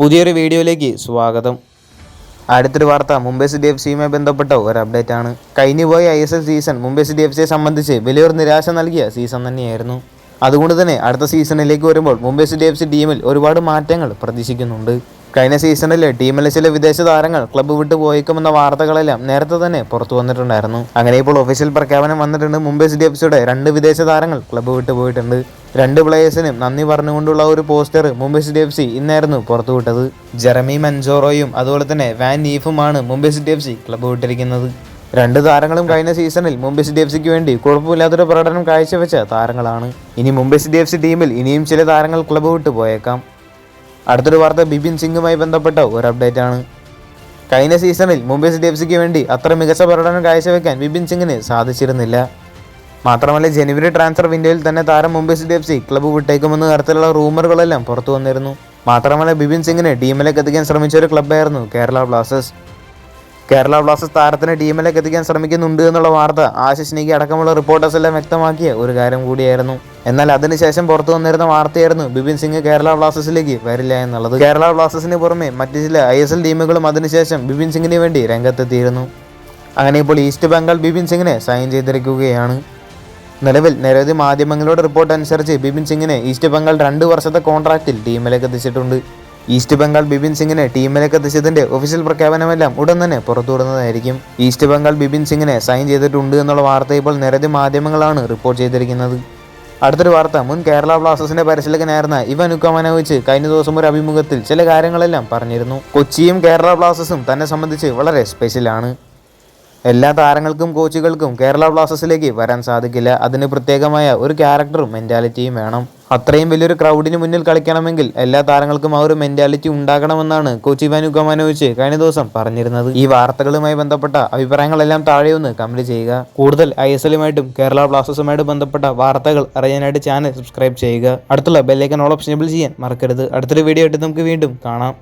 പുതിയൊരു വീഡിയോയിലേക്ക് സ്വാഗതം. അടുത്തൊരു വാർത്ത മുംബൈ സിറ്റി എഫ് സിയുമായി ബന്ധപ്പെട്ട ഒരു അപ്ഡേറ്റ് ആണ്. കഴിഞ്ഞുപോയ I S L season Mumbai city F സിയെ സംബന്ധിച്ച് വലിയൊരു നിരാശ നൽകിയ സീസൺ തന്നെയായിരുന്നു. അതുകൊണ്ട് തന്നെ അടുത്ത സീസണിലേക്ക് വരുമ്പോൾ മുംബൈ സിറ്റി എഫ് സി ടീമിൽ ഒരുപാട് മാറ്റങ്ങൾ പ്രതീക്ഷിക്കുന്നുണ്ട്. കഴിഞ്ഞ സീസണിൽ ടീമിലെ ചില വിദേശ താരങ്ങൾ ക്ലബ്ബ് വിട്ടു പോയേക്കുമെന്ന വാർത്തകളെല്ലാം നേരത്തെ തന്നെ പുറത്തു വന്നിട്ടുണ്ടായിരുന്നു. അങ്ങനെ ഇപ്പോൾ ഒഫീഷ്യൽ പ്രഖ്യാപനം വന്നിട്ടുണ്ട്. മുംബൈ സിറ്റി എഫ് സിയുടെ രണ്ട് വിദേശ താരങ്ങൾ ക്ലബ്ബ് വിട്ടു പോയിട്ടുണ്ട്. രണ്ട് പ്ലേയേഴ്സിനും നന്ദി പറഞ്ഞുകൊണ്ടുള്ള ഒരു poster Mumbai city F C ഇന്നായിരുന്നു പുറത്തുവിട്ടത്. ജെറമി മൻജോറോയും അതുപോലെ തന്നെ Van നീഫുമാണ് Mumbai city F C club വിട്ടിരിക്കുന്നത്. രണ്ട് താരങ്ങളും കഴിഞ്ഞ സീസണിൽ മുംബൈ സിറ്റി എഫ് സിക്ക് വേണ്ടി കുഴപ്പമില്ലാത്തൊരു പ്രകടനം കാഴ്ചവെച്ച താരങ്ങളാണ്. ഇനി മുംബൈ സിറ്റി എഫ് സി ടീമിൽ ഇനിയും ചില താരങ്ങൾ ക്ലബ് വിട്ടു പോയേക്കാം. അടുത്തൊരു വാർത്ത ബിപിൻ സിംഗുമായി ബന്ധപ്പെട്ട ഒരു അപ്ഡേറ്റ് ആണ്. കഴിഞ്ഞ സീസണിൽ മുംബൈ സിറ്റി എഫ് സിക്ക് വേണ്ടി അത്ര മികച്ച പ്രകടനം കാഴ്ചവെക്കാൻ ബിപിൻ സിംഗിന് സാധിച്ചിരുന്നില്ല. മാത്രമല്ല ജനുവരി ട്രാൻസ്ഫർ വിൻഡോയിൽ തന്നെ താരം Mumbai city F C club വിട്ടേക്കുമെന്ന തരത്തിലുള്ള റൂമറുകളെല്ലാം പുറത്തു വന്നിരുന്നു. മാത്രമല്ല ബിപിൻ സിംഗിനെ ടീമിലേക്ക് എത്തിക്കാൻ ശ്രമിച്ച ഒരു ക്ലബ്ബായിരുന്നു കേരള ബ്ലാസ്റ്റേഴ്സ്. കേരള ബ്ലാസ്റ്റേഴ്സ് താരത്തിന് ടീമിലേക്ക് എത്തിക്കാൻ ശ്രമിക്കുന്നുണ്ട് എന്നുള്ള വാർത്ത ആശിഷ് നീക്കി അടക്കമുള്ള റിപ്പോർട്ടേഴ്സ് എല്ലാം വ്യക്തമാക്കിയ ഒരു കാര്യം കൂടിയായിരുന്നു. എന്നാൽ അതിനുശേഷം പുറത്തു വന്നിരുന്ന വാർത്തയായിരുന്നു ബിപിൻ സിംഗ് കേരള ബ്ലാസ്റ്റേഴ്സിലേക്ക് വരില്ല എന്നുള്ളത്. കേരള ബ്ലാസ്റ്റേഴ്സിന് പുറമെ മറ്റ് ചില ഐ എസ് എൽ ടീമുകളും അതിനുശേഷം ബിപിൻ സിംഗിന് വേണ്ടി രംഗത്തെത്തിയിരുന്നു. അങ്ങനെ ഇപ്പോൾ ഈസ്റ്റ് ബംഗാൾ ബിപിൻ സിംഗിനെ സൈൻ ചെയ്തിരിക്കുകയാണ്. നിലവിൽ നിരവധി മാധ്യമങ്ങളുടെ റിപ്പോർട്ട് അനുസരിച്ച് ബിപിൻ സിംഗിനെ ഈസ്റ്റ് ബംഗാൾ രണ്ട് വർഷത്തെ കോൺട്രാക്റ്റിൽ ടീമിലേക്ക് എത്തിച്ചിട്ടുണ്ട്. ഈസ്റ്റ് ബംഗാൾ ബിപിൻ സിംഗിനെ ടീമിലേക്ക് എത്തിച്ചതിന്റെ ഒഫീഷ്യൽ പ്രഖ്യാപനമെല്ലാം ഉടൻ തന്നെ പുറത്തുവിടുന്നതായിരിക്കും ഈസ്റ്റ് ബംഗാൾ ബിപിൻ സിംഗിനെ സൈൻ ചെയ്തിട്ടുണ്ട് എന്നുള്ള വാർത്ത ഇപ്പോൾ നിരവധി മാധ്യമങ്ങളാണ് റിപ്പോർട്ട് ചെയ്തിരിക്കുന്നത്. അടുത്തൊരു വാർത്ത മുൻ കേരള ബ്ലാസ്റ്റേഴ്സിന്റെ പരിശീലകനായിരുന്ന ഇവൻ ഉക്കമനോവിച്ച് കഴിഞ്ഞ ദിവസം ഒരു അഭിമുഖത്തിൽ ചില കാര്യങ്ങളെല്ലാം പറഞ്ഞിരുന്നു. കൊച്ചിയും കേരള ബ്ലാസ്റ്റേഴ്സും തന്നെ സംബന്ധിച്ച് വളരെ സ്പെഷ്യലാണ് എല്ലാ താരങ്ങൾക്കും കോച്ചുകൾക്കും കേരള ബ്ലാസ്റ്റേഴ്സിലേക്ക് വരാൻ സാധിക്കില്ല. അതിന് പ്രത്യേകമായ ഒരു ക്യാരക്ടറും മെന്റാലിറ്റിയും വേണം. അത്രയും വലിയൊരു ക്രൗഡിന് മുന്നിൽ കളിക്കണമെങ്കിൽ എല്ലാ താരങ്ങൾക്കും ആ ഒരു മെന്റാലിറ്റി ഉണ്ടാകണമെന്നാണ് കോച്ചി വാനു കമാനോവിച്ച് കഴിഞ്ഞ ദിവസം പറഞ്ഞിരുന്നത്. ഈ വാർത്തകളുമായി ബന്ധപ്പെട്ട അഭിപ്രായങ്ങളെല്ലാം താഴെ കമന്റ് ചെയ്യുക. കൂടുതൽ ഐ എസ് എല്ലുമായിട്ടും കേരള ബ്ലാസ്റ്റേഴ്സുമായിട്ട് ബന്ധപ്പെട്ട വാർത്തകൾ അറിയാനായിട്ട് ചാനൽ സബ്സ്ക്രൈബ് ചെയ്യുക. അടുത്തുള്ള ബെല്ലൈക്കൻ ഓൾ ഓപ്ഷൻ ചെയ്യാൻ മറക്കരുത്. അടുത്തൊരു വീഡിയോ ആയിട്ട് നമുക്ക് വീണ്ടും കാണാം.